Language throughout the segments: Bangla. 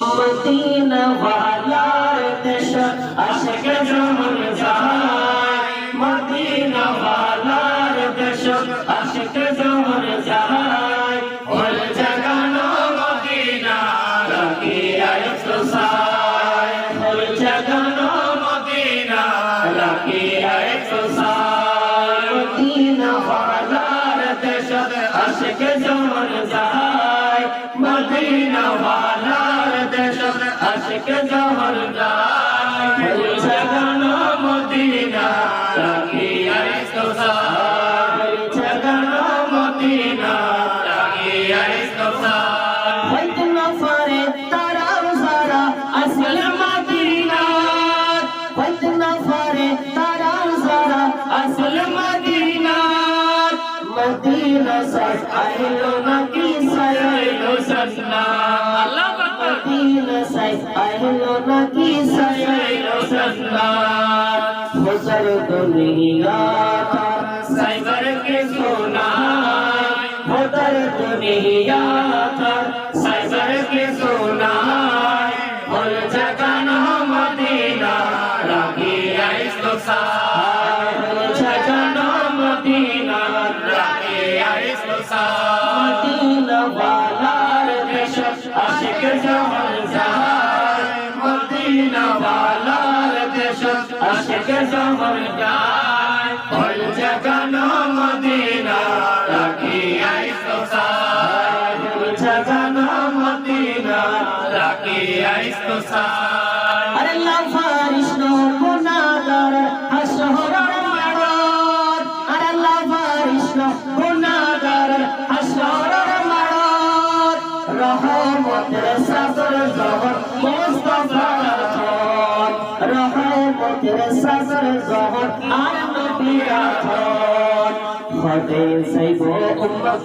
মদিনা ওয়ালার দেশ আশিক জমন যায় মদিনা ওয়ালার দেশ আশিক জমন যায় ওল জাগানো মদিনা রাখিয়া একসাই ওল জাগানো মদিনা রাখিয়া একসাই মদিনা ওয়ালার দেশ আশিক জমন আশিক জমন যায় ওল জাগানো মদিনা রাখিয়া একসাই ওল জাগানো মদিনা তারাও সারা। আসল মদিনা। মদিনা। মদিনা আইলো নাকি সাইলো সন্না। আল্লাহ Madina sai ahlo naki sai sallat huzur duniya ka sai kar ke sona huzur duniya ka sai kar ke sona hol jagana Madina lagi ais to sa hol jagana Madina lagi ais to sa Madina সমর যার মদিনা বালার দেশ আশিক সমর যায়। হল জাগানো মদিনা রাখি আইসো সার হল জাগানো মদিনা রাখি আইসো সার আরে লাফারিশ নরমনা দার হাসহরার মাড় আরে লাফারিশ নরমনা রহমতের সাগর জহর মুস্তাফার থর রহমতের সাগর জহর আর নবিয়া থর হদে সাইব উম্মত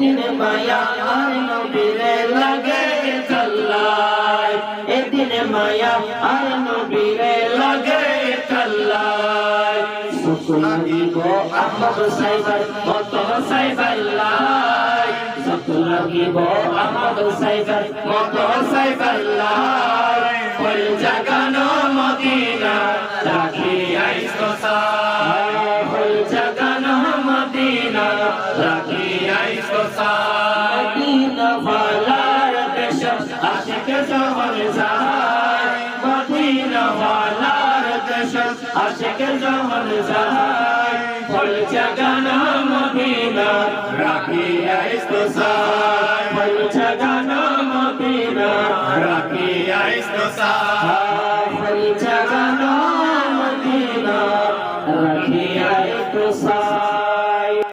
এদিন মায়া আর নবীরে লাগে চল্লায়। এদিন মায়া আর নবীরে লাগে চল্লায়। সুকুন দিব আহমদ সাইবার, মত সাইবার লাই। সুকুন দিব আহমদ সাইবার, মত সাইবার লাই। জাগানো মদিনা, রাখি আইস সাই। পল জাগানো মদিনা, রাখি আশিক জমন যায় ফল জাগানা মদিনা রাখিয়া ইস্তাসাই ফল জাগানা মদিনা রাখিয়া ইস্তাসাই